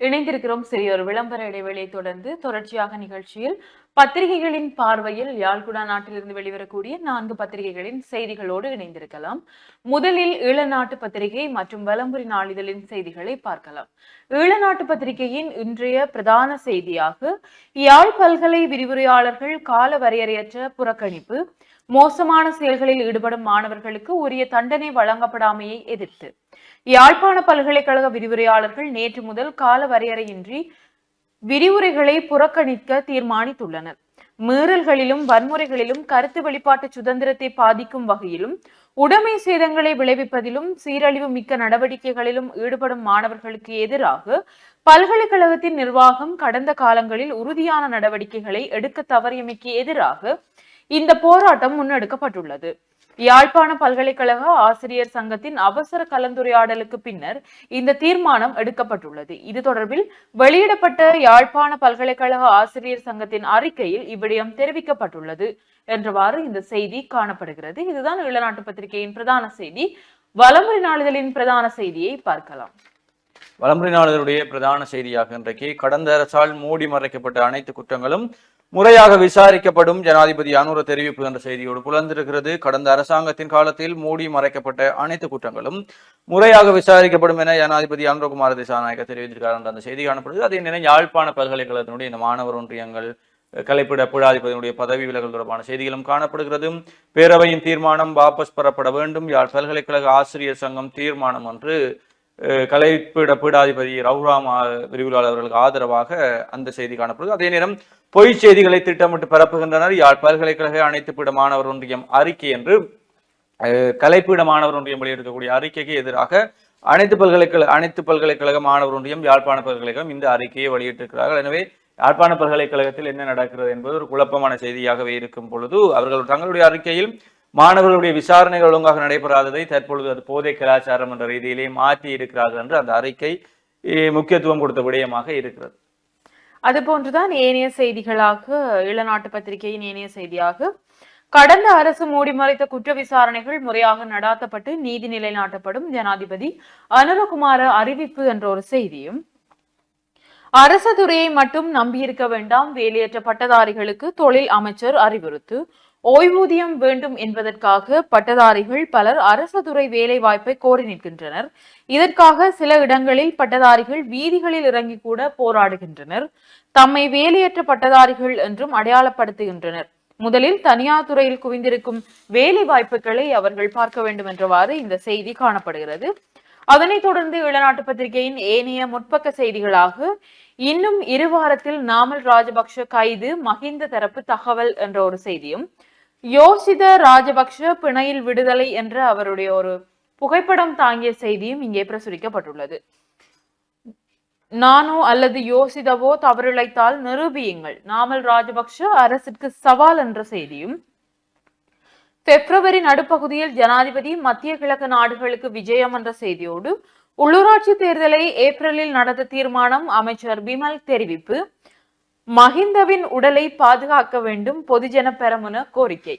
இணைந்திருக்கிறோம். சிறியொரு விளம்பர இடைவெளியை தொடர்ந்து தொடர்ச்சியாக நிகழ்ச்சியில் பத்திரிகைகளின் பார்வையில் யாழ்குடா நாட்டிலிருந்து வெளிவரக்கூடிய நான்கு பத்திரிகைகளின் செய்திகளோடு இணைந்திருக்கலாம். முதலில் ஈழநாட்டு பத்திரிகை மற்றும் வலம்புரி நாளிதழின் செய்திகளை பார்க்கலாம். ஈழநாட்டு பத்திரிகையின் இன்றைய பிரதான செய்தியாக யாழ் பல்கலை விரிவுரையாளர்கள் கால வரையறையற்ற புறக்கணிப்பு மோசமான செயல்களில் ஈடுபடும் மாணவர்களுக்கு உரிய தண்டனை வழங்கப்படாமையை எதிர்த்து யாழ்ப்பாண பல்கலைக்கழக விரிவுரையாளர்கள் நேற்று முதல் கால வரையறையின்றி விரிவுரைகளை புறக்கணிக்க தீர்மானித்துள்ளனர். மீறல்களிலும் வன்முறைகளிலும் கருத்து வெளிப்பாட்டு சுதந்திரத்தை பாதிக்கும் வகையிலும் உடைமை சேதங்களை விளைவிப்பதிலும் சீரழிவு மிக்க நடவடிக்கைகளிலும் ஈடுபடும் மாணவர்களுக்கு எதிராக பல்கலைக்கழகத்தின் நிர்வாகம் கடந்த காலங்களில் உறுதியான நடவடிக்கைகளை எடுக்க தவறியமைக்கு எதிராக இந்த போராட்டம் முன்னெடுக்கப்பட்டுள்ளது. யாழ்ப்பாண பல்கலைக்கழக ஆசிரியர் சங்கத்தின் அவசர கலந்துரையாடலுக்கு பின்னர் இந்த தீர்மானம் எடுக்கப்பட்டுள்ளது. இது தொடர்பில் வெளியிடப்பட்ட யாழ்ப்பாண பல்கலைக்கழக ஆசிரியர் சங்கத்தின் அறிக்கையில் இவ்விடயம் தெரிவிக்கப்பட்டுள்ளது என்றவாறு இந்த செய்தி காணப்படுகிறது. இதுதான் ஈழநாட்டு பத்திரிகையின் பிரதான செய்தி. வலமுறை நாளிதழின் பிரதான செய்தியை பார்க்கலாம். வலமுறை நாளிதழுடைய பிரதான செய்தியாக இன்றைக்கு கடந்த அரசால் மூடி மறைக்கப்பட்ட அனைத்து குற்றங்களும் முறையாக விசாரிக்கப்படும் ஜனாதிபதி அனுர தெரிவிப்பு என்ற செய்தியோடு புலர்ந்திருக்கிறது கடந்த அரசாங்கத்தின் காலத்தில் மூடி மறைக்கப்பட்ட அனைத்து குற்றங்களும் முறையாக விசாரிக்கப்படும் என ஜனாதிபதி அனுரகுமார திசாநாயக்க தெரிவித்திருக்கார் என்ற அந்த செய்தி காணப்படுது அதே நேரம் யாழ்ப்பாண பல்கலைக்கழகத்தினுடைய இந்த மாணவர் ஒன்றியங்கள் கலைப்பிட பிடாதிபதியினுடைய பதவி விலகல் தொடர்பான செய்திகளும் காணப்படுகிறது. பேரவையின் தீர்மானம் வாபஸ் பெறப்பட வேண்டும். யாழ் பல்கலைக்கழக ஆசிரியர் சங்கம் தீர்மானம் என்று கலைப்பீட பீடாதிபதி ரவுராம் விரிவுலாளர் அவர்களுக்கு ஆதரவாக அந்த செய்தி காணப்படுது. அதே நேரம் பொய் செய்திகளை திட்டமிட்டு பரப்புகின்றனர். யாழ் பல்கலைக்கழக அனைத்து பீட மாணவர் ஒன்றியம் அறிக்கை என்று கலைப்பீட மாணவர் ஒன்றியம் வெளியிடக்கூடிய அறிக்கைக்கு எதிராக அனைத்து பல்கலைக்கழக அனைத்து பல்கலைக்கழக மாணவர் ஒன்றியம் யாழ்ப்பாண பல்கலைக்கழகம் இந்த அறிக்கையை வெளியிட்டிருக்கிறார்கள். எனவே யாழ்ப்பாண பல்கலைக்கழகத்தில் என்ன நடக்கிறது என்பது ஒரு குழப்பமான செய்தியாகவே இருக்கும் பொழுது அவர்கள் தங்களுடைய அறிக்கையில் மாணவர்களுடைய விசாரணைகள் ஒழுங்காக நடைபெறாததை தற்பொழுது அது போதை கலாச்சாரம் என்ற ரீதியிலே மாற்றி இருக்கிறார்கள் என்று அந்த அறிக்கை முக்கியத்துவம் கொடுத்த விடயமாக இருக்கிறது. அதுபோன்றுதான் ஏனைய செய்திகளாக இளநாட்டு பத்திரிகையின் ஏனைய செய்தியாக கடந்த அரசு மூடி மறைத்த குற்ற விசாரணைகள் முறையாக நடாத்தப்பட்டு நீதி நிலைநாட்டப்படும் ஜனாதிபதி அனுரகுமார அறிவிப்பு என்ற ஒரு செய்தியும் அரசு துறையை மட்டும் நம்பியிருக்க வேண்டாம் வேலையற்ற பட்டதாரிகளுக்கு தொழில் அமைச்சர் அறிவுறுத்து ஓய்வூதியம் வேண்டும் என்பதற்காக பட்டதாரிகள் பலர் அரசு துறை வேலை வாய்ப்பை கோரி நிற்கின்றனர். இதற்காக சில இடங்களில் பட்டதாரிகள் வீதிகளில் இறங்கி கூட போராடுகின்றனர். தம்மை வேலையற்ற பட்டதாரிகள் என்றும் அடையாளப்படுத்துகின்றனர். முதலில் தனியார் துறையில் குவிந்திருக்கும் வேலை வாய்ப்புகளை அவர்கள் பார்க்க வேண்டும் என்றவாறு இந்த செய்தி காணப்படுகிறது. அதனைத் தொடர்ந்து இளநாட்டு பத்திரிகையின் ஏனைய முற்பக்க செய்திகளாக இன்னும் இரு வாரத்தில் நாமல் ராஜபக்ஷ கைது மஹிந்த தரப்பு தகவல் என்ற ஒரு செய்தியும் யோசித ராஜபக்ஷ பிணையில் விடுதலை என்ற அவருடைய ஒரு புகைப்படம் தாங்கிய செய்தியும் இங்கே பிரசுரிக்கப்பட்டுள்ளது. நானோ அல்லது யோசிதவோ தவறிழைத்தால் நிரூபியுங்கள். நாமல் ராஜபக்ஷ அரசிற்கு சவால் என்ற செய்தியும் பிப்ரவரி நடுப்பகுதியில் ஜனாதிபதி மத்திய கிழக்கு நாடுகளுக்கு விஜயம் என்ற செய்தியோடு உள்ளூராட்சி தேர்தலை ஏப்ரலில் நடத்த தீர்மானம் அமைச்சர் பிமல் தெரிவிப்பு மஹிந்தவின் உடலை பாதுகாக்க வேண்டும் பொதுஜன பெரமுன கோரிக்கை.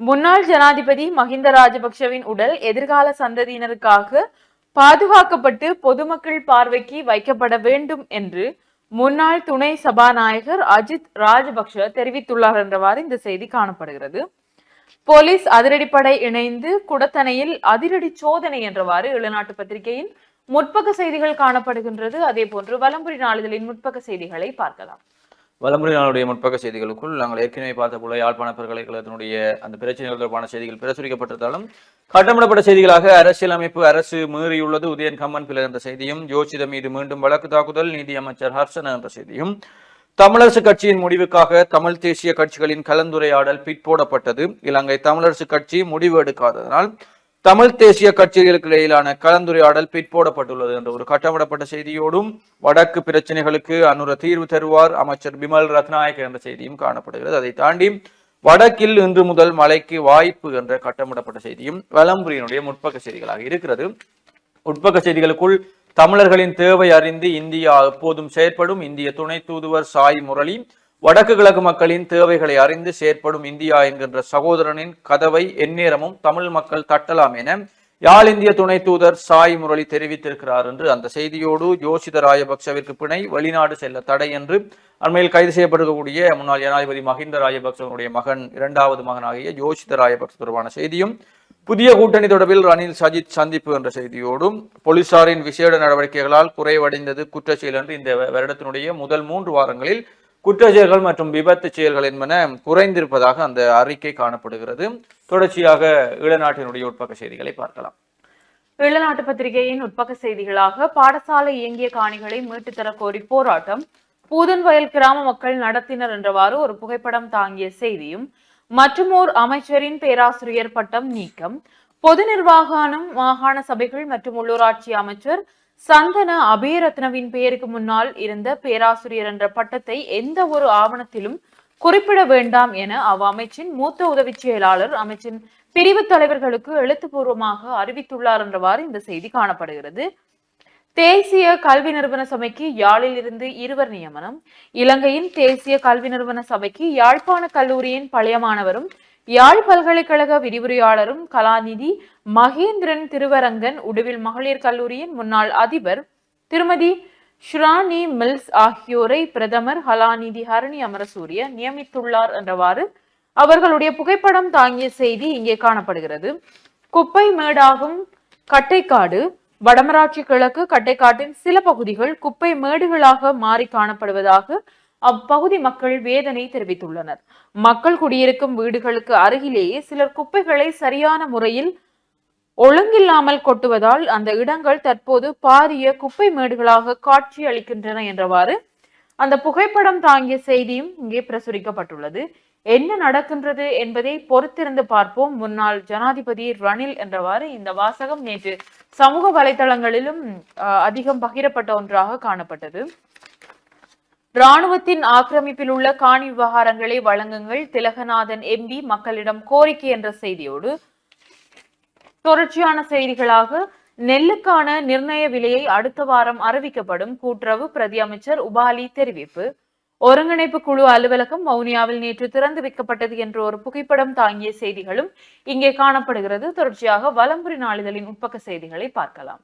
முன்னாள் ஜனாதிபதி மஹிந்த ராஜபக்ஷவின் உடல் எதிர்கால சந்ததியினருக்காக பாதுகாக்கப்பட்டு பொதுமக்கள் பார்வைக்கு வைக்கப்பட வேண்டும் என்று முன்னாள் துணை சபாநாயகர் அஜித் ராஜபக்ஷ தெரிவித்துள்ளார் என்றவாறு இந்த செய்தி காணப்படுகிறது. போலீஸ் அதிரடிப்படை இணைந்து குடத்தனையில் அதிரடி சோதனை என்றவாறு இளநாட்டு பத்திரிகையின் முற்பக்க செய்திகள் காணப்படுகின்றது. அதே போன்று வலம்புரி நாளிதழின் முற்பக்க செய்திகளை பார்க்கலாம். வலமுறை நாளுடைய முற்பக்க செய்திகளுக்குள் நாங்கள் ஏற்கனவே பார்த்த போல யாழ்ப்பாண பல்கலைக்கழகத்தினுடைய அந்த பிரச்சனைகள் தொடர்பான செய்திகள் பிரசுரிக்கப்பட்டிருந்தாலும் கட்டமிடப்பட்ட செய்திகளாக அரசியலமைப்பு அரசு மீறியுள்ளது. உதயன் கம்மன் பிள்ளை என்ற செய்தியும் ஜோசித மீது மீண்டும் வழக்கு தாக்குதல் நீதி அமைச்சர் ஹர்ஷன் என்ற செய்தியும். தமிழரசு கட்சியின் முடிவுக்காக தமிழ் தேசிய கட்சிகளின் கலந்துரையாடல் பிற்போடப்பட்டது. இலங்கை தமிழரசு கட்சி முடிவு எடுக்காததனால் தமிழ் தேசிய கட்சிகளுக்கு இடையிலான கலந்துரையாடல் பிற்போடப்பட்டுள்ளது என்ற ஒரு கட்டமிடப்பட்ட செய்தியோடும் வடக்கு பிரச்சனைகளுக்கு அனுர தீர்வு தருவார் அமைச்சர் பிமல் ரத்நாயக் என்ற செய்தியும் காணப்படுகிறது. அதை தாண்டி வடக்கில் இன்று முதல் மழைக்கு வாய்ப்பு என்ற கட்டமிடப்பட்ட செய்தியும் வலம்புரியினுடைய முற்பக்க செய்திகளாக இருக்கிறது. உட்பக்க செய்திகளுக்குள் தமிழர்களின் தேவை அறிந்து இந்தியா எப்போதும் செயற்படும். இந்திய துணை தூதுவர் சாய் முரளி வடக்கு கிழக்கு மக்களின் தேவைகளை அறிந்து செயற்படும் இந்தியா என்கின்ற சகோதரனின் கதவை எந்நேரமும் தமிழ் மக்கள் தட்டலாம் என யாழ் இந்திய துணை தூதர் சாய் முரளி தெரிவித்திருக்கிறார் என்று அந்த செய்தியோடு யோசித ராஜபக்சவிற்கு பிணை வெளிநாடு செல்ல தடை என்று அண்மையில் கைது செய்யப்படக்கூடிய முன்னாள் ஜனாதிபதி மஹிந்த ராஜபக்சவனுடைய மகன் இரண்டாவது மகனாகிய யோசித ராஜபக்ச தொடர்பான செய்தியும் புதிய கூட்டணி தொடர்பில் ரணில் சஜித் சந்திப்பு என்ற செய்தியோடும் போலீசாரின் விசேட நடவடிக்கைகளால் குறைவடைந்தது குற்றச்செயல் என்று இந்த வருடத்தினுடைய முதல் மூன்று வாரங்களில் குற்றச்செயல்கள் மற்றும் விபத்து செயல்கள் என்பன குறைந்திருப்பதாக அந்த அறிக்கை காணப்படுகிறது. தொடர்ச்சியாக ஈழநாட்டினுடைய உட்பக்க செய்திகளை பார்க்கலாம். ஈழநாட்டு பத்திரிகையின் உட்பக்க செய்திகளாக பாடசாலை இயங்கிய காணிகளை மீட்டுத் தர கோரி போராட்டம். பூதன்வயல் கிராம மக்கள் நடத்தினர் என்றவாறு ஒரு புகைப்படம் தாங்கிய செய்தியும் மற்றும் ஓர் அமைச்சரின் பேராசிரியர் பட்டம் நீக்கம். பொது நிர்வாகம் மாகாண சபைகள் மற்றும் உள்ளூராட்சி அமைச்சர் சந்தன அபயரத்னவின் பெயருக்கு முன்னால் இருந்த பேராசிரியர் என்ற பட்டத்தை எந்த ஒரு ஆவணத்திலும் குறிப்பிட வேண்டாம் என அவ்வமைச்சின் மூத்த உதவி செயலாளர் அமைச்சின் பிரிவு தலைவர்களுக்கு எழுத்துப்பூர்வமாக அறிவித்துள்ளார் என்றவாறு இந்த செய்தி காணப்படுகிறது. தேசிய கல்வி நிறுவன சபைக்கு யாழில் இருந்து இருவர் நியமனம். இலங்கையின் தேசிய கல்வி நிறுவன சபைக்கு யாழ்ப்பாண கல்லூரியின் பழைய மாணவரும் யாழ் பல்கலைக்கழக விரிவுரையாளரும் கலாநிதி மகேந்திரன் திருவரங்கன் உடுவில் மகளிர் கல்லூரியின் முன்னாள் அதிபர் திருமதி ஷுரானி மில்ஸ் ஆகியோரை பிரதமர் கலாநிதி ஹரணி அமரசூரிய நியமித்துள்ளார் என்றவாறு அவர்களுடைய புகைப்படம் தாங்கிய செய்தி இங்கே காணப்படுகிறது. குப்பை மேடாகும் கட்டைக்காடு வடமராட்சி கிழக்கு கட்டைக்காட்டின் சில பகுதிகள் குப்பை மேடுகளாக மாறி காணப்படுவதாக அப்பகுதி மக்கள் வேதனை தெரிவித்துள்ளனர். மக்கள் குடியிருக்கும் வீடுகளுக்கு அருகிலேயே சிலர் குப்பைகளை சரியான முறையில் ஒழுங்கில்லாமல் கொட்டுவதால் அந்த இடங்கள் தற்போது பாரிய குப்பை மேடுகளாக காட்சி அளிக்கின்றன என்றவாறு அந்த புகைப்படம் தாங்கிய செய்தியும் இங்கே பிரசுரிக்கப்பட்டுள்ளது. என்ன நடக்கின்றது என்பதை பொறுத்திருந்து பார்ப்போம். முன்னாள் ஜனாதிபதி ரணில் என்றவாறு இந்த வாசகம் நேற்று சமூக வலைதளங்களிலும் அதிகம் பகிரப்பட்ட ஒன்றாக காணப்பட்டது. ராணுவத்தின் ஆக்கிரமிப்பில் உள்ள காணி விவகாரங்களை வழங்குங்கள். திலகநாதன் எம்பி மக்களிடம் கோரிக்கை என்ற செய்தியோடு தொடர்ச்சியான செய்திகளாக நெல்லுக்கான நிர்ணய விலையை அடுத்த வாரம் அறிவிக்கப்படும் கூட்டுறவு பிரதி அமைச்சர் உபாலி தெரிவிப்பு. ஒருங்கிணைப்பு குழு அலுவலகம் மௌனியாவில் நேற்று திறந்து வைக்கப்பட்டது என்ற ஒரு புகைப்படம் தாங்கிய செய்திகளும் இங்கே காணப்படுகிறது. தொடர்ச்சியாக வலம்புரி நாளிதழின் உட்பக்க செய்திகளை பார்க்கலாம்.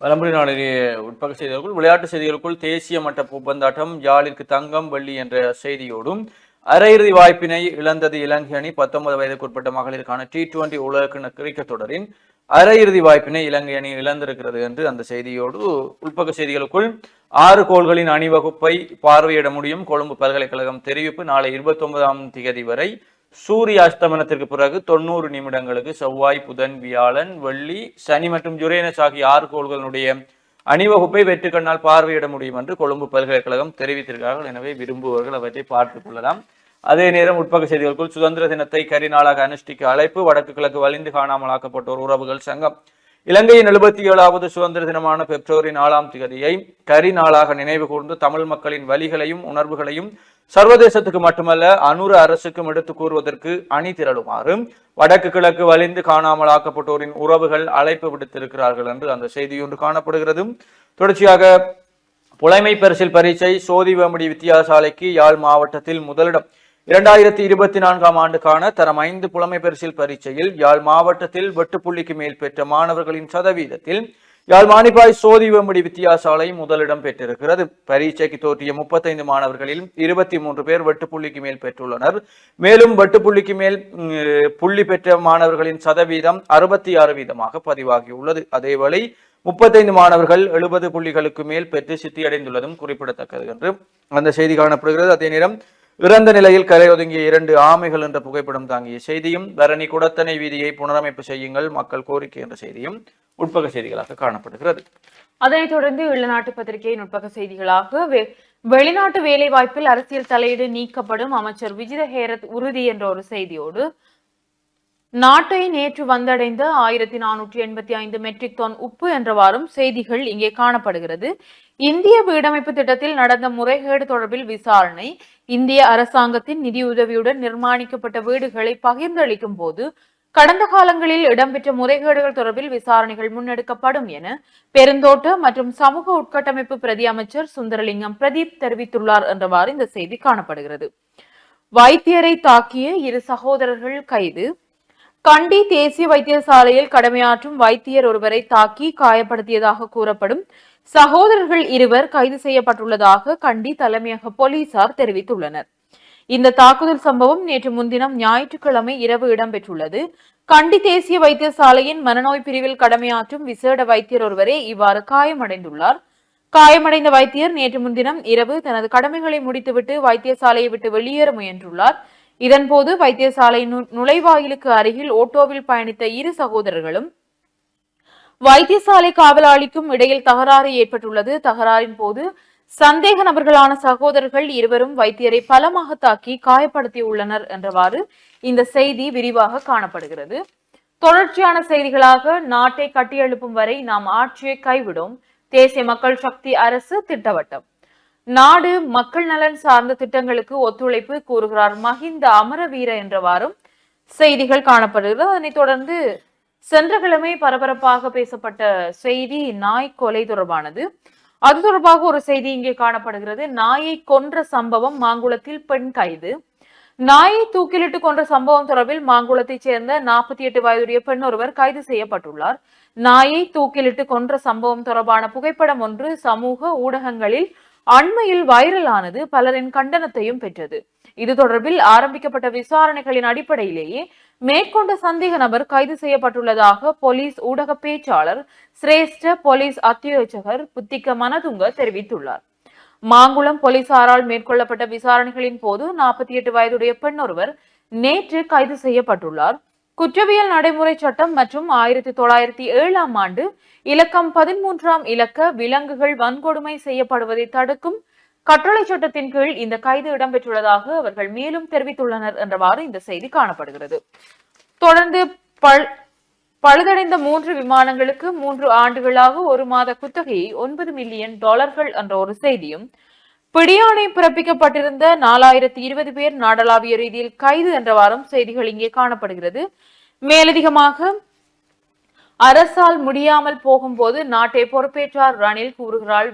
வலம்புரி நாளிலே உட்பக செய்திகளுக்குள் விளையாட்டு செய்திகளுக்குள் தேசிய மட்ட பூப்பந்தாட்டம் யாழிற்கு தங்கம் வெள்ளி என்ற செய்தியோடும் அரையிறுதி வாய்ப்பினை இழந்தது இலங்கை அணி பத்தொன்பது வயதுக்குட்பட்ட மகளிருக்கான டி டுவெண்டி உலக கிரிக்கெட் தொடரின் அரையிறுதி வாய்ப்பினை இலங்கை அணி இழந்திருக்கிறது என்று அந்த செய்தியோடு உள்பக்க செய்திகளுக்குள் ஆறு கோள்களின் அணிவகுப்பை பார்வையிட முடியும். கொழும்பு பல்கலைக்கழகம் தெரிவிப்பு நாளை இருபத்தி ஒன்பதாம் தேதி வரை சூரிய அஸ்தமனத்திற்கு பிறகு தொண்ணூறு நிமிடங்களுக்கு செவ்வாய் புதன் வியாழன் வெள்ளி சனி மற்றும் யுரேனஸ் ஆகிய ஆறு கோள்களுடைய அணிவகுப்பை வெற்றுக்கண்ணால் பார்வையிட முடியும் என்று கொழும்பு பல்கலைக்கழகம் தெரிவித்திருக்கிறார்கள். எனவே விரும்புபவர்கள் அவற்றை பார்த்துக் கொள்ளலாம். அதே நேரம் உட்பக செய்திகளுக்குள் சுதந்திர தினத்தை கரிநாளாக அனுஷ்டிக்க அழைப்பு. வடக்கு கிழக்கு வலிந்து காணாமல் ஆக்கப்பட்டோர் உறவுகள் சங்கம். இலங்கையின் எழுபத்தி ஏழாவது சுதந்திர தினமான பெப்ரவரி நாலாம் திகதியை கரி நாளாக நினைவு கூர்ந்து தமிழ் மக்களின் வலிகளையும் உணர்வுகளையும் சர்வதேசத்துக்கு மட்டுமல்ல அனுர அரசுக்கும் எடுத்து கூறுவதற்கு அணி திரளுமாறு வடக்கு கிழக்கு வலிந்து காணாமல் ஆக்கப்பட்டோரின் உறவுகள் அழைப்பு விடுத்திருக்கிறார்கள் என்று அந்த செய்தி ஒன்று காணப்படுகிறது. தொடர்ச்சியாக புலைமை பரிசில் பரீட்சை சோதிவமடி வித்தியாசாலைக்கு யாழ் மாவட்டத்தில் முதலிடம். இரண்டாயிரத்தி இருபத்தி நான்காம் ஆண்டுக்கான தரம் ஐந்து புலமை பரிசில் பரீட்சையில் யாழ் மாவட்டத்தில் வெட்டுப்புள்ளிக்கு மேல் பெற்ற மாணவர்களின் சதவீதத்தில் யாழ் மானிப்பாய் வெம்படி வித்தியாசாலை முதலிடம் பெற்றிருக்கிறது. பரீட்சைக்கு தோற்றிய முப்பத்தைந்து மாணவர்களில் இருபத்தி மூன்று பேர் வெட்டுப்புள்ளிக்கு மேல் பெற்றுள்ளனர். மேலும் வெட்டுப்புள்ளிக்கு மேல் புள்ளி பெற்ற மாணவர்களின் சதவீதம் அறுபத்தி ஆறு வீதமாக பதிவாகியுள்ளது. அதேவேளை முப்பத்தைந்து மாணவர்கள் எழுபது புள்ளிகளுக்கு மேல் பெற்று சித்தியடைந்துள்ளதும் குறிப்பிடத்தக்கது என்று அந்த செய்தி காணப்படுகிறது. அதே நேரம் இறந்த நிலையில் கரை ஒதுங்கிய இரண்டு ஆமைகள் என்ற புகைப்படம் தாங்கிய செய்தியும் தரணி குடத்தனை வீதியை புனரமைப்பு செய்யுங்கள் மக்கள் கோரிக்கை என்ற செய்தியும் உட்பக செய்திகளாக காணப்படுகிறது. அதனைத் தொடர்ந்து வெளிநாட்டு பத்திரிகையின் உட்பக செய்திகளாக வெ- வெளிநாட்டு வேலைவாய்ப்பில் அரசியல் தலையீடு நீக்கப்படும் அமைச்சர் விஜித ஹேரத் உறுதி என்ற ஒரு செய்தியோடு நாட்டை நேற்று வந்தடைந்த ஆயிரத்தி நானூற்றி எண்பத்தி ஐந்து மெட்ரிக் டன் உப்பு என்றவாறும் செய்திகள் இங்கே காணப்படுகிறது. இந்திய வீடமைப்பு திட்டத்தில் நடந்த முறைகேடு தொடர்பில் விசாரணை இந்திய அரசாங்கத்தின் நிதியுதவியுடன் நிர்மாணிக்கப்பட்ட வீடுகளை பகிர்ந்தளிக்கும் போது கடந்த காலங்களில் இடம்பெற்ற முறைகேடுகள் தொடர்பில் விசாரணைகள் முன்னெடுக்கப்படும் என பெருந்தோட்ட மற்றும் சமூக உட்கட்டமைப்பு பிரதி அமைச்சர் சுந்தரலிங்கம் பிரதீப் தெரிவித்துள்ளார் என்றவாறு இந்த செய்தி காணப்படுகிறது. வைத்தியரை தாக்கிய இரு சகோதரர்கள் கைது. கண்டி தேசிய வைத்தியசாலையில் கடமையாற்றும் வைத்தியர் ஒருவரை தாக்கி காயப்படுத்தியதாக கூறப்படும் சகோதரர்கள் இருவர் கைது செய்யப்பட்டுள்ளதாக கண்டி தலைமையக போலீசார் தெரிவித்துள்ளனர். இந்த தாக்குதல் சம்பவம் நேற்று முன்தினம் ஞாயிற்றுக்கிழமை இரவு இடம்பெற்றுள்ளது. கண்டி தேசிய வைத்தியசாலையின் மனநோய் பிரிவில் கடமையாற்றும் விசேட வைத்தியர் ஒருவரே இவ்வாறு காயமடைந்துள்ளார். காயமடைந்த வைத்தியர் நேற்று முன்தினம் இரவு தனது கடமைகளை முடித்துவிட்டு வைத்தியசாலையை விட்டு வெளியேற முயன்றுள்ளார். இதன்போது வைத்தியசாலை நு- நுழைவாயிலுக்கு அருகில் ஓட்டோவில் பயணித்த இரு சகோதரர்களும் வைத்தியசாலை காவலாளிக்கும் இடையில் தகராறு ஏற்பட்டுள்ளது. தகராறின் போது சந்தேக நபர்களான சகோதரர்கள் இருவரும் வைத்தியரை பலமாக தாக்கி காயப்படுத்தியுள்ளனர் என்றவாறு இந்த செய்தி விரிவாக காணப்படுகிறது. தொடர்ச்சியான செய்திகளாக நாட்டை கட்டியெழுப்பும் வரை நாம் ஆட்சியை கைவிடும். தேசிய மக்கள் சக்தி அரசு திட்டவட்டம். நாடு மக்கள் நலன் சார்ந்த திட்டங்களுக்கு ஒத்துழைப்பு கூறுகிறார் மஹிந்த அமரவீர என்றவாறும் செய்திகள் காணப்படுகிறது. அதனைத் தொடர்ந்து சென்ற கிழமை பரபரப்பாக பேசப்பட்ட செய்தி நாய் கொலை தொடர்பானது. அது தொடர்பாக ஒரு செய்தி இங்கே காணப்படுகிறது. நாயை கொன்ற சம்பவம் மாங்குளத்தில் பெண் கைது. நாயை தூக்கிலிட்டு கொன்ற சம்பவம் தொடர்பில் மாங்குளத்தைச் சேர்ந்த நாற்பத்தி எட்டு வயதுடைய பெண் ஒருவர் கைது செய்யப்பட்டுள்ளார். நாயை தூக்கிலிட்டு கொன்ற சம்பவம் தொடர்பான புகைப்படம் ஒன்று சமூக ஊடகங்களில் அண்மையில் வைரலானது பலரின் கண்டனத்தையும் பெற்றது. இது தொடர்பில் ஆரம்பிக்கப்பட்ட விசாரணைகளின் அடிப்படையிலேயே மேற்கொண்ட சந்தேக நபர் கைது செய்யப்பட்டுள்ளதாக போலீஸ் ஊடக பேச்சாளர் சிரேஷ்ட போலீஸ் அத்தியோச்சகர் புத்திக்க மனதுங்க தெரிவித்துள்ளார். மாங்குளம் போலீசாரால் மேற்கொள்ளப்பட்ட விசாரணைகளின் போது நாற்பத்தி எட்டு வயதுடைய பெண் ஒருவர் நேற்று கைது செய்யப்பட்டுள்ளார். குற்றவியல் நடைமுறை சட்டம் மற்றும் ஆயிரத்தி தொள்ளாயிரத்தி ஏழாம் ஆண்டு இலக்கம் பதிமூன்றாம் இலக்க விலங்குகள் வன்கொடுமை செய்யப்படுவதை தடுக்கும் கட்டளை சட்டத்தின் கீழ் இந்த கைது இடம்பெற்றுள்ளதாக அவர்கள் மேலும் தெரிவித்துள்ளனர் என்றவாறு இந்த செய்தி காணப்படுகிறது. தொடர்ந்து பல் பழுதடைந்த மூன்று விமானங்களுக்கு மூன்று ஆண்டுகளாக ஒரு மாத குத்தகையை ஒன்பது மில்லியன் டாலர்கள் என்ற ஒரு செய்தியும் பிடியாணை பிறப்பிக்கப்பட்டிருந்த நாலாயிரத்தி இருபது பேர் நாடளாவிய ரீதியில் கைது என்ற வாரம் செய்திகள் இங்கே காணப்படுகிறது. மேலதிகமாக அரசால் முடியாமல் போகும்போது நாட்டை பொறுப்பேற்றார் ரணில் கூறுகிறாள்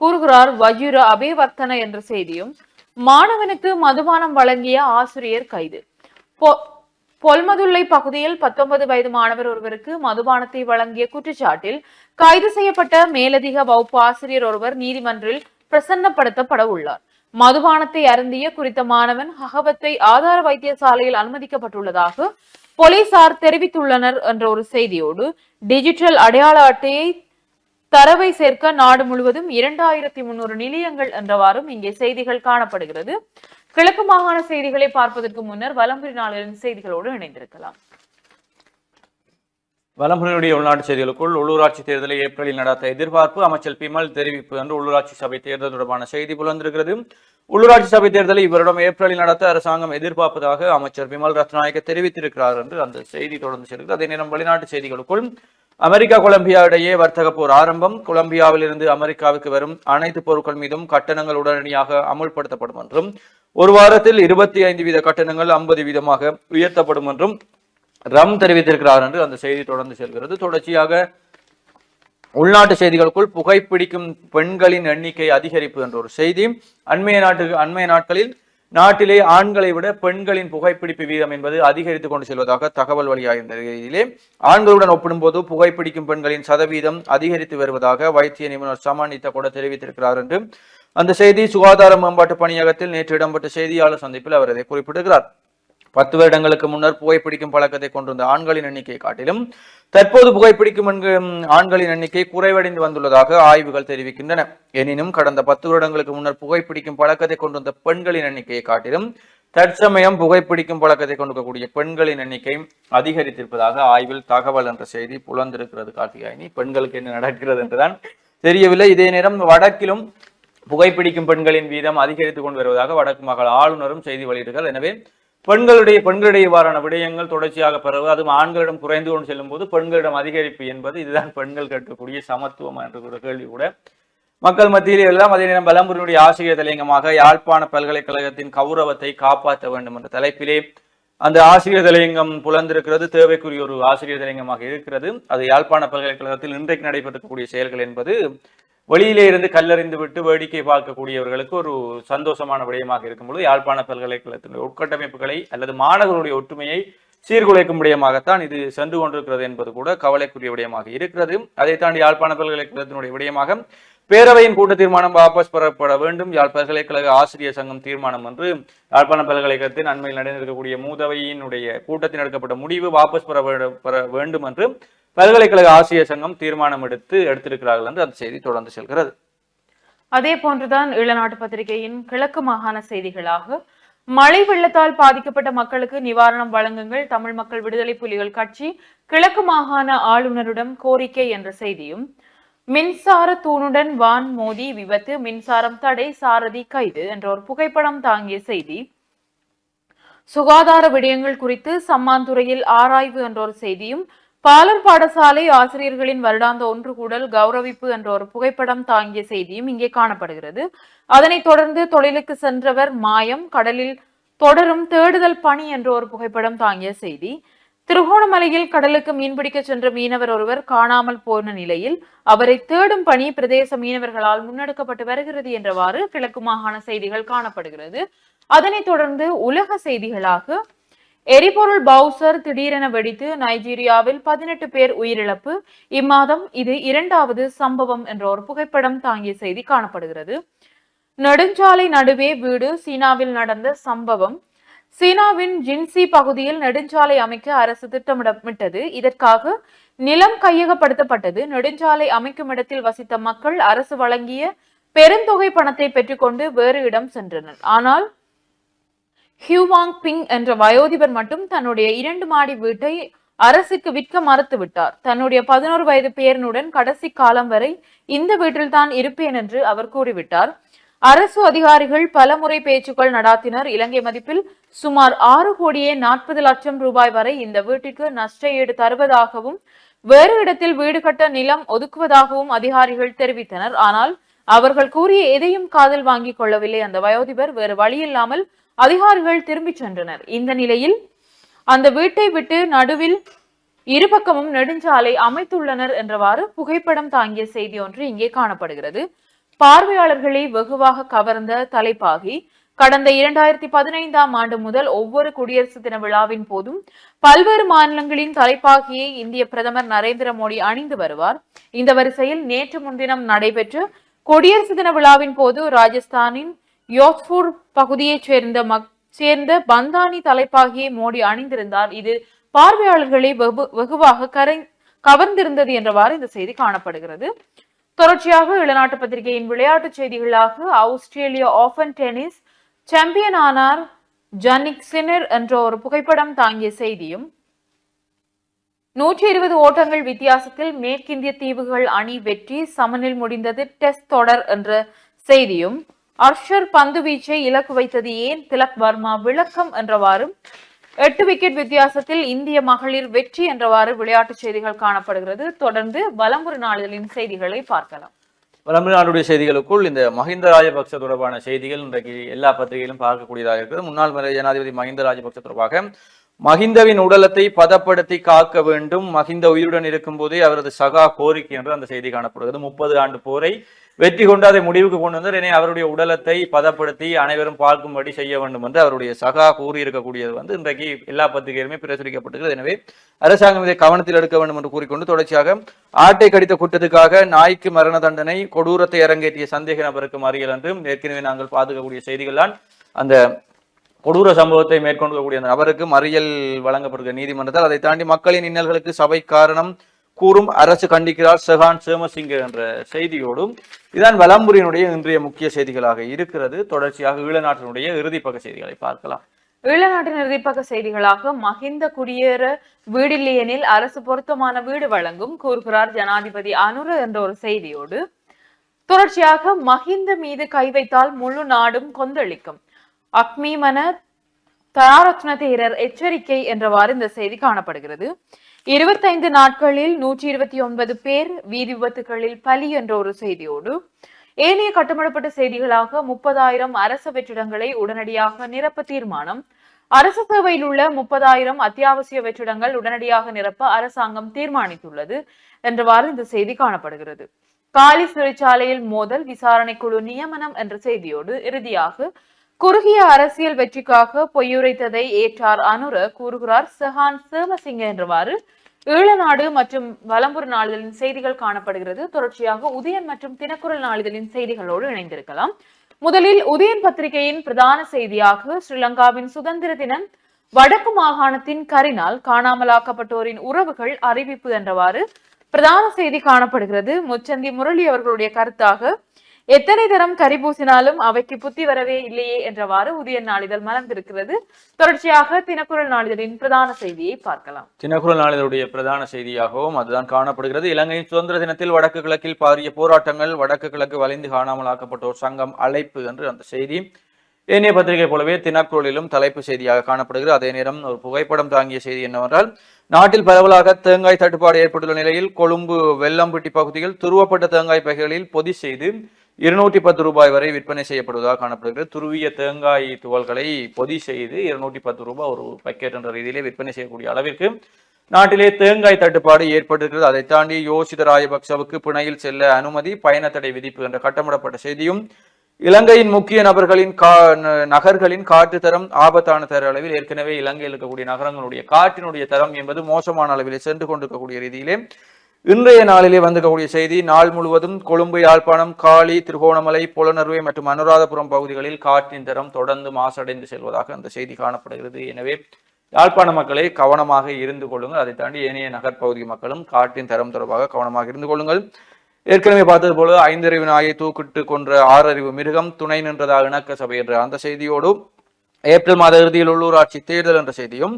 கூறுகிறார் வஜுர அபேவர்த்தன என்ற செய்தியும் மாணவனுக்கு மதுபானம் வழங்கிய ஆசிரியர் கைது. பொ- பொல்மதுள்ளை பகுதியில் பத்தொன்பது வயது மாணவர் ஒருவருக்கு மதுபானத்தை வழங்கிய குற்றச்சாட்டில் கைது செய்யப்பட்ட மேலதிக வகுப்பு ஆசிரியர் ஒருவர் நீதிமன்றில் பிரசன்னப்படுத்தப்பட உள்ளார் மதுபானத்தை அருந்திய குறித்த மாணவன் ஹகவத்தை ஆதார வைத்தியசாலையில் அனுமதிக்கப்பட்டுள்ளதாக போலீசார் தெரிவித்துள்ளனர் என்ற ஒரு செய்தியோடு டிஜிட்டல் அடையாள அட்டையை தரவை சேர்க்க நாடு முழுவதும் இரண்டாயிரத்தி முன்னூறு நிலையங்கள் என்றவாறும் இங்கே செய்திகள் காணப்படுகிறது. கிழக்கு மாகாண செய்திகளை பார்ப்பதற்கு முன்னர் வலம்புரி நாளின் செய்திகளோடு இணைந்திருக்கலாம். வளமுறையுடைய உள்நாட்டு செய்திகளுக்குள் உள்ளூராட்சி தேர்தலை ஏப்ரலில் நடத்த எதிர்பார்ப்பு அமைச்சர் பிமல் தெரிவிப்பு என்று உள்ளூராட்சி சபை தேர்தல் தொடர்பான செய்தி புலந்திருக்கிறது. உள்ளூராட்சி சபை தேர்தலை இவரிடம் ஏப்ரலில் நடத்த அரசாங்கம் எதிர்பார்ப்பதாக அமைச்சர் பிமல் ரத்நாயக்க தெரிவித்திருக்கிறார் என்று அந்த செய்தி தொடர்ந்து செல்கிறது. அதே நேரம் வெளிநாட்டு செய்திகளுக்குள் அமெரிக்கா கொலம்பியா இடையே வர்த்தக போர் ஆரம்பம். கொலம்பியாவிலிருந்து அமெரிக்காவுக்கு வரும் அனைத்து பொருட்கள் மீதும் கட்டணங்கள் உடனடியாக அமுல்படுத்தப்படும் என்றும் ஒரு வாரத்தில் இருபத்தி ஐந்து வீத கட்டணங்கள் ஐம்பது வீதமாக உயர்த்தப்படும் என்றும் ரம் தெரிவித்திருக்கிறார் என்று அந்த செய்தி தொடர்ந்து செல்கிறது. தொடர்ச்சியாக உள்நாட்டு செய்திகளுக்குள் புகைப்பிடிக்கும் பெண்களின் எண்ணிக்கை அதிகரிப்பு என்ற ஒரு செய்தி. அண்மைய நாட்டு அண்மைய நாட்களில் நாட்டிலே ஆண்களை விட பெண்களின் புகைப்பிடிப்பு வீதம் என்பது அதிகரித்து கொண்டு செல்வதாக தகவல் வெளியாகின்ற நிலையிலே ஆண்களுடன் ஒப்பிடும்போது புகைப்பிடிக்கும் பெண்களின் சதவீதம் அதிகரித்து வருவதாக வைத்திய நிபுணர் சமானித்த கூட தெரிவித்திருக்கிறார் என்று அந்த செய்தி சுகாதார மேம்பாட்டு பணியகத்தில் நேற்று இடம்பெற்ற செய்தியாளர் சந்திப்பில் அவர் இதை குறிப்பிடுகிறார். பத்து வருடங்களுக்கு முன்னர் புகைப்பிடிக்கும் பழக்கத்தை கொண்டிருந்த ஆண்களின் எண்ணிக்கையை காட்டிலும் தற்போது புகைப்பிடிக்கும் ஆண்களின் எண்ணிக்கை குறைவடைந்து வந்துள்ளதாக ஆய்வுகள் தெரிவிக்கின்றன. எனினும் கடந்த பத்து வருடங்களுக்கு முன்னர் புகைப்பிடிக்கும் பழக்கத்தை கொண்டிருந்த பெண்களின் எண்ணிக்கையை காட்டிலும் தற்சமயம் புகைப்பிடிக்கும் பழக்கத்தை கொண்டிருக்கக்கூடிய பெண்களின் எண்ணிக்கை அதிகரித்திருப்பதாக ஆய்வில் தகவல் என்ற செய்தி புலந்திருக்கிறது கார்த்திகாயினி. பெண்களுக்கு என்ன நடக்கிறது என்றுதான் தெரியவில்லை. இதே நேரம் வடக்கிலும் புகைப்பிடிக்கும் பெண்களின் வீதம் அதிகரித்து கொண்டு வருவதாக வடக்கு மகள் ஆளுநரும் செய்தி வெளியிடுகிறார். எனவே பெண்களுடைய பெண்களிடையே இவ்வாறான விடயங்கள் தொடர்ச்சியாக பெறுவது அதுவும் ஆண்களிடம் குறைந்து கொண்டு செல்லும் போது பெண்களிடம் அதிகரிப்பு என்பது இதுதான் பெண்கள் கட்டக்கூடிய சமத்துவம் என்ற ஒரு கேள்வி கூட. மக்கள் மத்தியில் எல்லாம் அதே நேரம் பலம்புரியுடைய ஆசிரியர் தலையங்கமாக யாழ்ப்பாண பல்கலைக்கழகத்தின் கௌரவத்தை காப்பாற்ற வேண்டும் என்ற தலைப்பிலே அந்த ஆசிரியர் தலையங்கம் புலந்திருக்கிறது தேவைக்குரிய ஒரு ஆசிரியர் தலையங்கமாக இருக்கிறது. அது யாழ்ப்பாண பல்கலைக்கழகத்தில் இன்றைக்கு நடைபெறக்கூடிய செயல்கள் என்பது வெளியிலே இருந்து கல்லறிந்து விட்டு வேடிக்கை பார்க்கக்கூடியவர்களுக்கு ஒரு சந்தோஷமான விடயமாக இருக்கும் பொழுது யாழ்ப்பாண பல்கலைக்கழகத்தினுடைய உட்கட்டமைப்புகளை அல்லது மாணவர்களுடைய ஒற்றுமையை சீர்குலைக்கும் விடயமாகத்தான் இது சென்று கொண்டிருக்கிறது என்பது கூட கவலைக்குரிய விடயமாக இருக்கிறது. அதை தாண்டி யாழ்ப்பாண பல்கலைக்கழகத்தினுடைய விடயமாக பேரவையின் கூட்ட தீர்மானம் வாபஸ் பெறப்பட வேண்டும். யாழ் பல்கலைக்கழக ஆசிரியர் சங்கம் தீர்மானம் என்று யாழ்ப்பாண பல்கலைக்கழகத்தின் அண்மையில் நடந்திருக்கக்கூடிய மூதவையினுடைய கூட்டத்தில் எடுக்கப்பட்ட முடிவு வாபஸ் பெற பெற வேண்டும் என்று பல்கலைக்கழக ஆசிரியர் சங்கம் தீர்மானம் எடுத்து எடுத்திருக்கிறார்கள் என்று அந்த செய்தி தொடர்ந்து செல்கிறது. அதே போன்றுதான் ஈழநாட்டு பத்திரிகையின் கிழக்கு மாகாண செய்திகளாக மழை வெள்ளத்தால் பாதிக்கப்பட்ட மக்களுக்கு நிவாரணம் வழங்குங்கள். தமிழ் மக்கள் விடுதலை புலிகள் கட்சி கிழக்கு மாகாண ஆளுநரிடம் கோரிக்கை என்ற செய்தியும் மின்சார தூணுடன் வான் மோதி விபத்து மின்சாரம் தடை சாரதி கைது என்ற ஒரு புகைப்படம் தாங்கிய செய்தி. சுகாதார விடயங்கள் குறித்து சம்மாந்துறையில் ஆராய்வு என்ற ஒரு செய்தியும் பாலர் பாடசாலை ஆசிரியர்களின் வருடாந்த ஒன்று கூடல் கௌரவிப்பு என்ற ஒரு புகைப்படம் தாங்கிய செய்தியும் இங்கே காணப்படுகிறது. அதனைத் தொடர்ந்து தொழிலுக்கு சென்றவர் மாயம் கடலில் தொடரும் தேடுதல் பணி என்ற ஒரு புகைப்படம் தாங்கிய செய்தி. திருகோணமலையில் கடலுக்கு மீன்பிடிக்க சென்ற மீனவர் ஒருவர் காணாமல் போன நிலையில் அவரை தேடும் பணி பிரதேச மீனவர்களால் முன்னெடுக்கப்பட்டு வருகிறது என்றவாறு கிழக்கு மாகாண செய்திகள் காணப்படுகிறது. அதனைத் தொடர்ந்து உலக செய்திகளாக எரிபொருள் பவுசர் திடீரென வெடித்து நைஜீரியாவில் பதினெட்டு பேர் உயிரிழப்பு. இம்மாதம் இது இரண்டாவது சம்பவம் என்ற ஒரு புகைப்படம் தாங்கிய செய்தி காணப்படுகிறது. நெடுஞ்சாலை நடுவே வீடு சீனாவில் நடந்த சம்பவம். சீனாவின் ஜின்சி பகுதியில் நெடுஞ்சாலை அமைக்க அரசு திட்டமிடமிட்டது இதற்காக நிலம் கையகப்படுத்தப்பட்டது. நெடுஞ்சாலை அமைக்கும் இடத்தில் வசித்த மக்கள் அரசு வழங்கிய பெருந்தொகை பணத்தை பெற்றுக்கொண்டு வேறு இடம் சென்றனர். ஆனால் ஹியூவாங் பிங் என்ற வயோதிபர் மட்டும் தன்னுடைய இரண்டு மாடி வீட்டை அரசுக்கு விற்க மறுத்து விட்டார். தன்னுடைய பதினோரு வயது பேரனுடன் கடைசி காலம் வரை இந்த வீட்டில் தான் இருப்பேன் என்று அவர் கூறிவிட்டார். அரசு அதிகாரிகள் பலமுறை பேச்சுக்கள் நடாத்தினர். இலங்கை மதிப்பில் சுமார் ஆறு கோடியே நாற்பது லட்சம் ரூபாய் வரை இந்த வீட்டிற்கு நஷ்ட ஈடு தருவதாகவும் வேறு இடத்தில் வீடு கட்ட நிலம் ஒதுக்குவதாகவும் அதிகாரிகள் தெரிவித்தனர். ஆனால் அவர்கள் கூறிய எதையும் காதல் வாங்கிக் கொள்ளவில்லை. அந்த வயோதிபர் வேறு வழியில்லாமல் அதிகாரிகள் திரும்பிச் சென்றனர். இந்த நிலையில் அந்த வீட்டை விட்டு நடுவில் இருபக்கமும் நெடுஞ்சாலை அமைத்துள்ளனர் என்றவாறு புகைப்படம் தாங்கிய செய்தி ஒன்று இங்கே காணப்படுகிறது. பார்வையாளர்களை வெகுவாக கவர்ந்த தலைப்பாகி கடந்த இரண்டாயிரத்தி பதினைந்தாம் ஆண்டு முதல் ஒவ்வொரு குடியரசு தின விழாவின் போதும் பல்வேறு மாநிலங்களின் தலைப்பாகியை இந்திய பிரதமர் நரேந்திர மோடி அணிந்து வருவார். இந்த வரிசையில் நேற்று முன்தினம் நடைபெற்ற குடியரசு தின விழாவின் போது ராஜஸ்தானின் யோத்பூர் பகுதியைச் சேர்ந்த மக் சேர்ந்த பந்தானி தலைப்பாகியை மோடி அணிந்திருந்தார் இது பார்வையாளர்களை வெகு வெகுவாக கரை கவர்ந்திருந்தது என்றவாறு இந்த செய்தி காணப்படுகிறது. தொடர்ச்சியாக இளநாட்டு பத்திரிகையின் விளையாட்டுச் செய்திகளாக ஆஸ்திரேலிய ஆஃபன் டென்னிஸ் சாம்பியன் ஆனார் ஜனிக் சினர் என்ற ஒரு புகைப்படம் தாங்கிய செய்தியும் நூற்றி இருபது ஓட்டங்கள் வித்தியாசத்தில் மேற்கிந்திய தீவுகள் அணி வெற்றி சமனில் முடிந்தது டெஸ்ட் தொடர் என்ற செய்தியும் அர்ஷர் பந்து வீச்சை இலக்கு வைத்தது ஏன்? திலக் வர்மா விளக்கம் என்றவாறு எட்டு விக்கெட் வித்தியாசத்தில் இந்திய மகளிர் வெற்றி என்றவாறு விளையாட்டு செய்திகள் காணப்படுகிறது. தொடர்ந்து வலம்புரி நாளிதழின் செய்திகளை பார்க்கலாம். தமிழ்நாடுடைய செய்திகளுக்குள் இந்த மஹிந்த ராஜபக்ச தொடர்பான செய்திகள் இன்றைக்கு எல்லா பத்திரிகையிலும் பார்க்கக்கூடியதாக இருக்கிறது முன்னாள் மறை ஜனாதிபதி மஹிந்த ராஜபக்ச தொடர்பாக மஹிந்தவின் உடலத்தை பதப்படுத்தி காக்க வேண்டும். மஹிந்த உயிருடன் இருக்கும்போதே அவரது சகா கோரிக்கை என்று அந்த செய்தி காணப்படுகிறது. முப்பது ஆண்டு போரை வெற்றி கொண்டு அதை முடிவுக்கு கொண்டு வந்தார். எனவே அவருடைய உடலத்தை பதப்படுத்தி அனைவரும் பார்க்கும்படி செய்ய வேண்டும் என்று அவருடைய சகா கூறியிருக்கக்கூடியது வந்து இன்றைக்கு எல்லா பத்திரிகைகளுமே பிரசுரிக்கப்பட்டிருக்கிறது. எனவே அரசாங்கம் இதை கவனத்தில் எடுக்க வேண்டும் என்று கூறிக்கொண்டு தொடர்ச்சியாக ஆட்டை கடித்த குற்றத்துக்காக நாய்க்கு மரண தண்டனை கொடூரத்தை அரங்கேற்றிய சந்தேக நபருக்கு மறியல் என்றும் ஏற்கனவே நாங்கள் பாதுகாக்கக்கூடிய செய்திகள் தான். அந்த கொடூர சம்பவத்தை மேற்கொள்ளக்கூடிய அந்த நபருக்கு மறியல் வழங்கப்படுகிற நீதிமன்றத்தால் அதை தாண்டி மக்களின் இன்னல்களுக்கு சபை காரணம் கூறும் அரசு கண்டிக்கிறார் செஹான் சேமசிங்க என்ற செய்தியோடும் இதான் வலம்புரியினுடைய இன்றைய முக்கிய செய்திகளாக இருக்கிறது. தொடர்ச்சியாக ஈழநாட்டினுடைய இறுதிப்பக்க செய்திகளை பார்க்கலாம். ஈழநாட்டின் இறுதிப்பக்க செய்திகளாக மஹிந்த குடியேற வீடில்லையெனில் அரசு பொருத்தமான வீடு வழங்கும் கூறுகிறார் ஜனாதிபதி அனுர என்ற ஒரு செய்தியோடு. தொடர்ச்சியாக மஹிந்த மீது கை வைத்தால் முழு நாடும் கொந்தளிக்கும். அக்மீமன தயாரத்ன தேரர் எச்சரிக்கை என்றவாறு இந்த செய்தி காணப்படுகிறது. இருபத்தைந்து நாட்களில் நூற்றி இருபத்தி ஒன்பது பேர் வீதி விபத்துகளில் பலி என்ற ஒரு செய்தியோடு ஏனைய கட்டுமிடப்பட்ட செய்திகளாக முப்பதாயிரம் அரச வெற்றிடங்களை உடனடியாக நிரப்ப தீர்மானம் அரசு சேவையில் உள்ள முப்பதாயிரம் அத்தியாவசிய வெற்றிடங்கள் உடனடியாக நிரப்ப அரசாங்கம் தீர்மானித்துள்ளது என்றவாறு இந்த செய்தி காணப்படுகிறது. காலி சிறைச்சாலையில் மோதல் விசாரணை குழு நியமனம் என்ற செய்தியோடு இறுதியாக குறுகிய அரசியல் வெற்றிக்காக பொய்யுரைத்ததை ஏற்றார் அனுர கூறுகிறார் சஹான் சேமசிங்க என்றவாறு. ஈழநாடு மற்றும் வலம்புர் நாளிதழின் செய்திகள் காணப்படுகிறது. தொடர்ச்சியாக உதயன் மற்றும் தினக்குரல் நாளிதழின் செய்திகளோடு இணைந்திருக்கலாம். முதலில் உதயன் பத்திரிகையின் பிரதான செய்தியாக ஸ்ரீலங்காவின் சுதந்திர தினம் வடக்கு மாகாணத்தின் கரினால் காணாமலாக்கப்பட்டோரின் உறவுகள் அறிவிப்பு என்றவாறு பிரதான செய்தி காணப்படுகிறது. முச்சந்தி முரளி அவர்களுடைய கருத்தாக எத்தனை தரம் கறி பூசினாலும் அவைக்கு புத்தி வரவே இல்லையே என்றவாறு உதய நாளிதழ் மலர்ந்திருக்கிறது. தொடர்ச்சியாக தினக்குரல் நாளிதழின் பிரதான செய்தியை பார்க்கலாம். தினக்குரல் நாளிதழுடைய பிரதான செய்தியாகவும் அதுதான் காணப்படுகிறது. இலங்கையின் சுதந்திர தினத்தில் வடக்கு கிழக்கில் பாரிய போராட்டங்கள் வடக்கு கிழக்கு வலிந்து காணாமலாக்கப்பட்டோர் சங்கம் அழைப்பு என்று அந்த செய்தி. ஏனைய பத்திரிகை போலவே தினக்குரலிலும் தலைப்பு செய்தியாக காணப்படுகிறது. அதே நேரம் ஒரு புகைப்படம் தாங்கிய செய்தி என்னவென்றால் நாட்டில் பரவலாக தேங்காய் தட்டுப்பாடு ஏற்பட்டுள்ள நிலையில் கொழும்பு வெள்ளம்பட்டி பகுதியில் துருவப்பட்ட தேங்காய் பகைகளில் பொதி செய்து இருநூற்றி பத்து ரூபாய் வரை விற்பனை செய்யப்படுவதாக காணப்படுகிறது. துருவிய தேங்காய் துவல்களை பொதி செய்து இருநூற்றி பத்து ரூபாய் ஒரு பக்கெட் என்ற ரீதியிலே விற்பனை செய்யக்கூடிய அளவிற்கு நாட்டிலே தேங்காய் தட்டுப்பாடு ஏற்பட்டிருக்கிறது. அதை தாண்டி யோசித ராஜபக்சவுக்கு பிணையில் செல்ல அனுமதி பயண தடை விதிப்பு என்ற கட்டமிடப்பட்ட செய்தியும் இலங்கையின் முக்கிய நபர்களின் கா நகர்களின் காற்று தரம் ஆபத்தான தர அளவில் ஏற்கனவே இலங்கையில் இருக்கக்கூடிய நகரங்களுடைய காற்றினுடைய தரம் என்பது மோசமான அளவிலே சென்று கொண்டிருக்கக்கூடிய ரீதியிலே இன்றைய நாளிலே வந்திருக்கக்கூடிய செய்தி நாள் முழுவதும் கொழும்பு யாழ்ப்பாணம் காலி திருகோணமலை புலனறுவை மற்றும் அனுராதபுரம் பகுதிகளில் காற்றின் தரம் தொடர்ந்து மாசடைந்து செல்வதாக அந்த செய்தி காணப்படுகிறது. எனவே யாழ்ப்பாண மக்களை கவனமாக இருந்து கொள்ளுங்கள். அதை தாண்டி ஏனைய நகர்ப்பகுதி மக்களும் காற்றின் தரம் தொடர்பாக கவனமாக இருந்து கொள்ளுங்கள். ஏற்கனவே பார்த்தது போல ஐந்தறிவு நாயை தூக்கிட்டு கொன்ற ஆறறிவு மிருகம் துணை நின்றதாக இணக்க சபை என்ற அந்த செய்தியோடு ஏப்ரல் மாத இறுதியில் உள்ளூராட்சி தேர்தல் என்ற செய்தியும்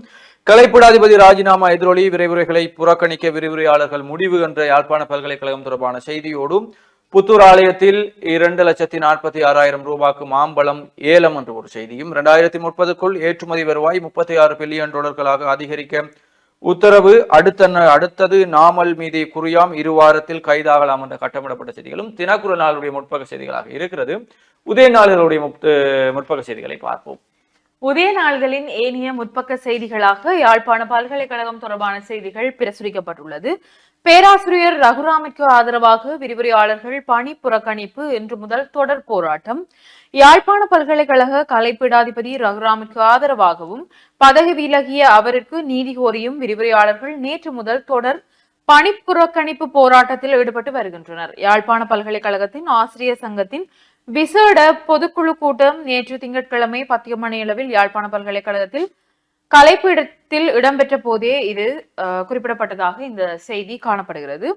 கலைப்படாதிபதி ராஜினாமா எதிரொலி விரைவுரைகளை புறக்கணிக்க விரிவுரையாளர்கள் முடிவு என்ற யாழ்ப்பாண பல்கலைக்கழகம் தொடர்பான செய்தியோடும் புத்தூர் ஆலயத்தில் இரண்டு லட்சத்தி நாற்பத்தி ஆறாயிரம் ரூபாய்க்கு மாம்பழம் ஏலம் என்ற ஒரு செய்தியும் இரண்டாயிரத்தி முப்பதுக்குள் ஏற்றுமதி வருவாய் முப்பத்தி ஆறு பில்லியன் டாலர்களாக அதிகரிக்க உத்தரவு. அடுத்த அடுத்தது நாமல் மீது குறியாம் இரு வாரத்தில் கைதாகலாம் என்ற கட்டமிடப்பட்ட செய்திகளும் தினக்குரல் நாளுடைய முற்பக செய்திகளாக இருக்கிறது. உதய நாளிதழுடைய முற்பக செய்திகளை பார்ப்போம். உதய நாள்களின் ஏனைய முற்பக்க செய்திகளாக யாழ்ப்பாண பல்கலைக்கழகம் தொடர்பான செய்திகள் பிரசுரிக்கப்பட்டுள்ளது. பேராசிரியர் ரகுராமிற்கு ஆதரவாக விரிவுரையாளர்கள் பணி புறக்கணிப்பு இன்று முதல் தொடர் போராட்டம். யாழ்ப்பாண பல்கலைக்கழக கலைப்பீடாதிபதி ரகுராமிற்கு ஆதரவாகவும் பதவி விலகிய அவருக்கு நீதி கோரியும் விரிவுரையாளர்கள் நேற்று முதல் தொடர் பணி புறக்கணிப்பு போராட்டத்தில் ஈடுபட்டு வருகின்றனர். யாழ்ப்பாண பல்கலைக்கழகத்தின் ஆசிரியர் சங்கத்தின் விசேட பொதுக்குழு கூட்டம் நேற்று திங்கட்கிழமை பத்து மணியளவில் யாழ்ப்பாண பல்கலைக்கழகத்தில் கலைப்பீடத்தில் இடம்பெற்ற போதே இது குறிப்பிடப்பட்டதாக இந்த செய்தி காணப்படுகிறது.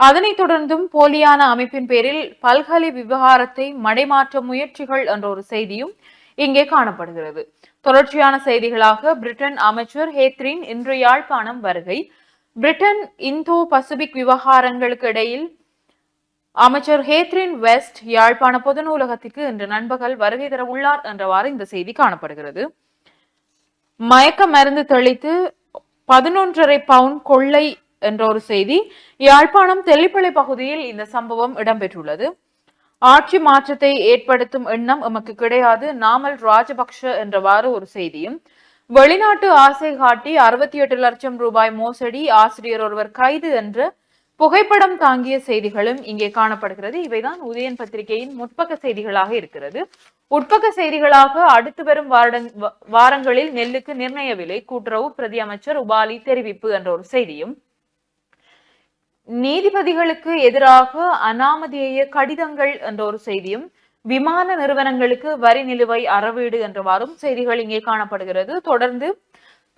அதனைத் தொடர்ந்தும் போலியான அமைப்பின் பேரில் பல்கலை விவகாரத்தை மடைமாற்ற முயற்சிகள் என்ற ஒரு செய்தியும் இங்கே காணப்படுகிறது. தொடர்ச்சியான செய்திகளாக பிரிட்டன் அமைச்சர் ஹேத்ரின் இன்று யாழ்ப்பாணம் வருகை பிரிட்டன் இந்தோ பசிபிக் விவகாரங்களுக்கு இடையில் அமைச்சர் ஹேத்ரின் வெஸ்ட் யாழ்ப்பாண பொது நூலகத்திற்கு இன்று நண்பகல் வருகை தர உள்ளார் என்றவாறு இந்த செய்தி காணப்படுகிறது. மயக்க மருந்து தெளித்து பதினொன்றரை பவுண்ட் கொள்ளை என்ற ஒரு செய்தி யாழ்ப்பாணம் தெல்லிப்பளை பகுதியில் இந்த சம்பவம் இடம்பெற்றுள்ளது. ஆட்சி மாற்றத்தை ஏற்படுத்தும் எண்ணம் எமக்கு கிடையாது நாமல் ராஜபக்ஷ என்றவாறு ஒரு செய்தியும். வெளிநாட்டு ஆசை காட்டி அறுபத்தி எட்டு லட்சம் ரூபாய் மோசடி ஆசிரியர் ஒருவர் கைது என்ற புகைப்படம் தாங்கிய செய்திகளும் இங்கே காணப்படுகிறது. இவைதான் உதயன் பத்திரிகையின் முற்பக்க செய்திகளாக இருக்கிறது. உட்பக்க செய்திகளாக அடுத்து வரும் வாரடங்- வாரங்களில் நெல்லுக்கு நிர்ணய விலை கூட்டுறவு பிரதி அமைச்சர் உபாலி தெரிவிப்பு என்ற ஒரு செய்தியும் நீதிபதிகளுக்கு எதிராக அனாமதேய கடிதங்கள் என்ற ஒரு செய்தியும் விமான நிறுவனங்களுக்கு வரி நிலுவை அறவீடு என்றவாறும் செய்திகள் இங்கே காணப்படுகிறது. தொடர்ந்து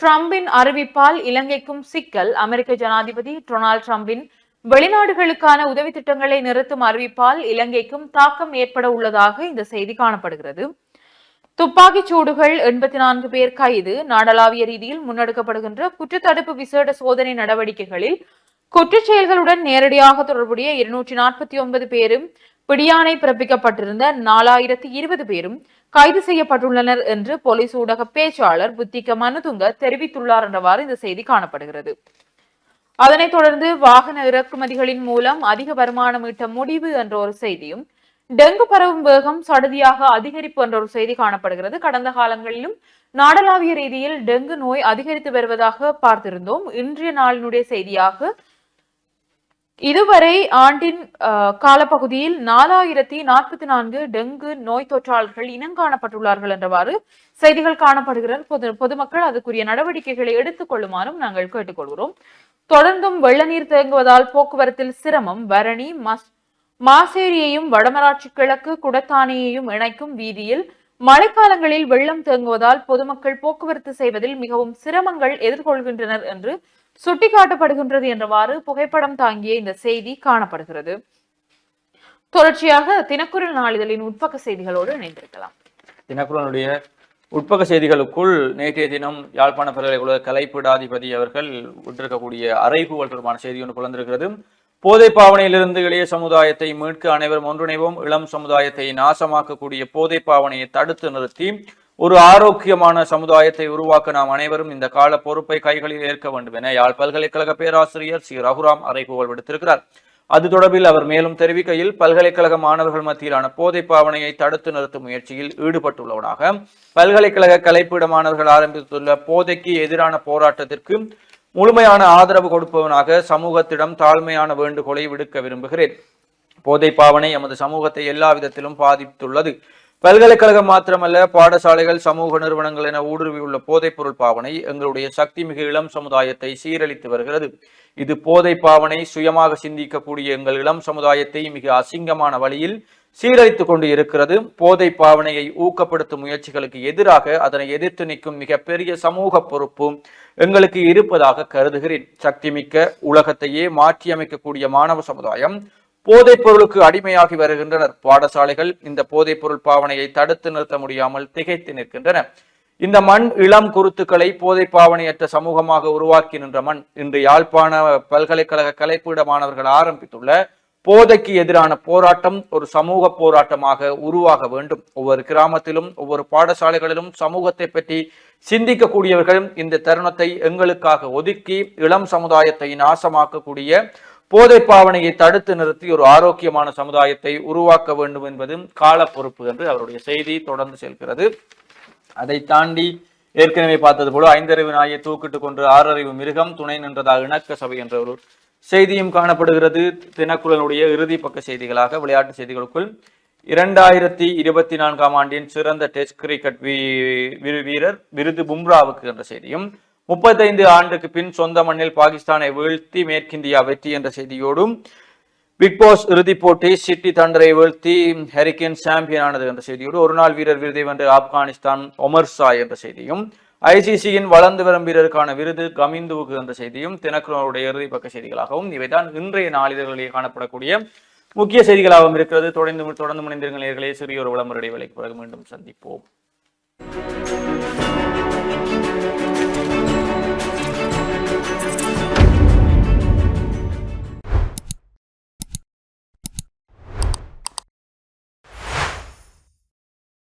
டிரம்பின் அறிவிப்பால் இலங்கைக்கும் சிக்கல். அமெரிக்க ஜனாதிபதி டொனால்ட் டிரம்பின் வெளிநாடுகளுக்கான உதவி திட்டங்களை நிறுத்தும் அறிவிப்பால் இலங்கைக்கும் தாக்கம் ஏற்பட உள்ளதாக இந்த செய்தி காணப்படுகிறது. துப்பாக்கிச் சூடுகள் எண்பத்தி நான்கு பேர் கைது. நாடளாவிய ரீதியில் முன்னெடுக்கப்படுகின்ற குற்றத்தடுப்பு விசேட சோதனை நடவடிக்கைகளில் குற்றச் செயல்களுடன் நேரடியாக தொடர்புடைய இருநூற்றி நாற்பத்தி ஒன்பது பேரும் பிடியாணை பிறப்பிக்கப்பட்டிருந்த நாலாயிரத்தி இருபது பேரும் கைது செய்யப்பட்டுள்ளனர் என்று போலீஸ் ஊடக பேச்சாளர் புத்திக மனுதுங்க தெரிவித்துள்ளார் என்றவாறு இந்த செய்தி காணப்படுகிறது. அதனைத் தொடர்ந்து வாகன இறக்குமதிகளின் மூலம் அதிக வருமானம் ஈட்ட முடிவு என்ற ஒரு செய்தியும் டெங்கு பரவும் வேகம் சடுதியாக அதிகரிப்பு என்ற ஒரு செய்தி காணப்படுகிறது. கடந்த காலங்களிலும் நாடளாவிய ரீதியில் டெங்கு நோய் அதிகரித்து வருவதாக பார்த்திருந்தோம். இன்றைய நாளினுடைய செய்தியாக இதுவரை ஆண்டின் காலப்பகுதியில் நாலாயிரத்தி நாற்பத்தி நான்கு டெங்கு நோய் தொற்றாளர்கள் இனங்காணப்பட்டுள்ளார்கள் என்றவாறு செய்திகள் காணப்படுகிறது. பொது பொதுமக்கள் அதுக்குரிய நடவடிக்கைகளை எடுத்துக் கொள்ளுமாறும் நாங்கள் கேட்டுக்கொள்கிறோம். தொடர்ந்தும் வெள்ள நீர் தேங்குவதால் போக்குவரத்தில் சிரமம் வரணி மஸ் மாசேரியையும் வடமராட்சி கிழக்கு குடத்தானையையும் இணைக்கும் வீதியில் மழைக்காலங்களில் வெள்ளம் தேங்குவதால் பொதுமக்கள் போக்குவரத்து செய்வதில் மிகவும் சிரமங்கள் எதிர்கொள்கின்றனர் என்று சுட்டிக்காட்டப்படுகின்றது என்றவாறு புகைப்படம் தாங்கிய இந்த செய்தி காணப்படுகிறது. தொடர்ச்சியாக தினக்குரல் நாளிதழின் உட்பக்க செய்திகளோடு இணைந்திருக்கலாம். தினக்குரலுடைய உட்பக்க செய்திகளுக்குள் நேற்றைய தினம் யாழ்ப்பாண பல்கலைக்கழக கலைப்பிடாதிபதி அவர்கள் விட்டிருக்கக்கூடிய அறைகூவல் தொடர்பான செய்தி ஒன்று குழந்திருக்கிறது போதை பாவனையிலிருந்து இளைய சமுதாயத்தை மீட்க அனைவரும் ஒன்றிணைவோம் இளம் சமுதாயத்தை நாசமாக்கக்கூடிய போதை பாவனையை தடுத்து நிறுத்தி ஒரு ஆரோக்கியமான சமுதாயத்தை உருவாக்க நாம் அனைவரும் இந்த கால பொறுப்பை கைகளில் ஏற்க வேண்டும் என யாழ் பல்கலைக்கழக பேராசிரியர் ஸ்ரீ ரகுராம் அறைகூவல் விடுத்திருக்கிறார். அது தொடர்பில் அவர் மேலும் தெரிவிக்கையில் பல்கலைக்கழக மாணவர்கள் மத்தியிலான போதை பாவனையை தடுத்து நிறுத்தும் முயற்சியில் ஈடுபட்டுள்ளவனாக பல்கலைக்கழக கலைப்பீட மாணவர்கள் ஆரம்பித்துள்ள போதைக்கு எதிரான போராட்டத்திற்கு முழுமையான ஆதரவு கொடுப்பவனாக சமூகத்திடம் தாழ்மையான வேண்டுகோளை விடுக்க விரும்புகிறேன். போதை பாவனை எமது சமூகத்தை எல்லா விதத்திலும் பாதித்துள்ளது. பல்கலைக்கழகம் மாத்திரமல்ல பாடசாலைகள் சமூக நிறுவனங்கள் என ஊடுருவியுள்ள போதைப் பொருள் பாவனை எங்களுடைய சக்தி மிகு இளம் சமுதாயத்தை சீரழித்து வருகிறது. இது போதை பாவனை சுயமாக சிந்திக்கக்கூடிய எங்கள் இளம் சமுதாயத்தை மிக அசிங்கமான வழியில் சீரழித்து கொண்டு இருக்கிறது. போதை பாவனையை ஊக்கப்படுத்தும் முயற்சிகளுக்கு எதிராக அதனை எதிர்த்து நிற்கும் மிகப்பெரிய சமூக பொறுப்பும் எங்களுக்கு இருப்பதாக கருதுகிறேன். சக்திமிக்க உலகத்தையே மாற்றியமைக்கக்கூடிய மாணவ சமுதாயம் போதைப் பொருளுக்கு அடிமையாகி வருகின்றனர். பாடசாலைகள் இந்த போதைப் பொருள் பாவனையை தடுத்து நிறுத்த முடியாமல் திகைத்து நிற்கின்றன. இந்த மண் இளம் குருத்துக்களை போதை பாவனையற்ற சமூகமாக உருவாக்கி நின்ற மண் இன்று யாழ்ப்பாண பல்கலைக்கழக கலைப்பீட மாணவர்கள் ஆரம்பித்துள்ள போதைக்கு எதிரான போராட்டம் ஒரு சமூக போராட்டமாக உருவாக வேண்டும். ஒவ்வொரு கிராமத்திலும் ஒவ்வொரு பாடசாலைகளிலும் சமூகத்தை பற்றி சிந்திக்கக்கூடியவர்கள் இந்த தருணத்தை எங்களுக்காக ஒதுக்கி இளம் சமுதாயத்தை நாசமாக்கக்கூடிய போதை பாவனையை தடுத்து நிறுத்தி ஒரு ஆரோக்கியமான சமுதாயத்தை உருவாக்க வேண்டும் என்பதும் கால பொறுப்பு என்று அவருடைய செய்தி தொடர்ந்து செல்கிறது. அதை தாண்டி ஏற்கனவே பார்த்தது போல ஐந்தறிவு நாயை தூக்கிட்டு கொண்டு ஆறறிவு மிருகம் துணை நின்றதாக இணக்க சபை என்ற ஒரு செய்தியும் காணப்படுகிறது. தினக்குழனுடைய இறுதி பக்க செய்திகளாக விளையாட்டு செய்திகளுக்குள் இரண்டாயிரத்தி இருபத்தி நான்காம் ஆண்டின் சிறந்த டெஸ்ட் கிரிக்கெட் வீரர் விருது பும்ராவுக்கு என்ற செய்தியும் முப்பத்தைந்து ஆண்டுக்கு பின் சொந்த மண்ணில் பாகிஸ்தானை வீழ்த்தி மேற்கிந்தியா வெற்றி என்ற செய்தியோடும் பிக் பாஸ் இறுதிப் போட்டி சிட்டி தண்டரை வீழ்த்தி ஹெரிகேன் சாம்பியன் ஆனது என்ற செய்தியோடு ஒரு நாள் வீரர் விருதை வென்று ஆப்கானிஸ்தான் ஒமர் சாய் என்ற செய்தியும் ஐசிசியின் வளர்ந்து வரும் வீரருக்கான விருது கமிந்துவுக்கு என்ற செய்தியும் தினக்குரனுடைய இறுதி பக்க செய்திகளாகவும் இவைதான் இன்றைய நாளிதழ்களில் காணப்படக்கூடிய முக்கிய செய்திகளாகவும் இருக்கிறது. தொடர்ந்து தொடர்ந்து முனைந்திருங்கள் நேர்களே சிறிய ஒரு விளம்பர இடைவேளைக்கு பிறகு மீண்டும் சந்திப்போம்.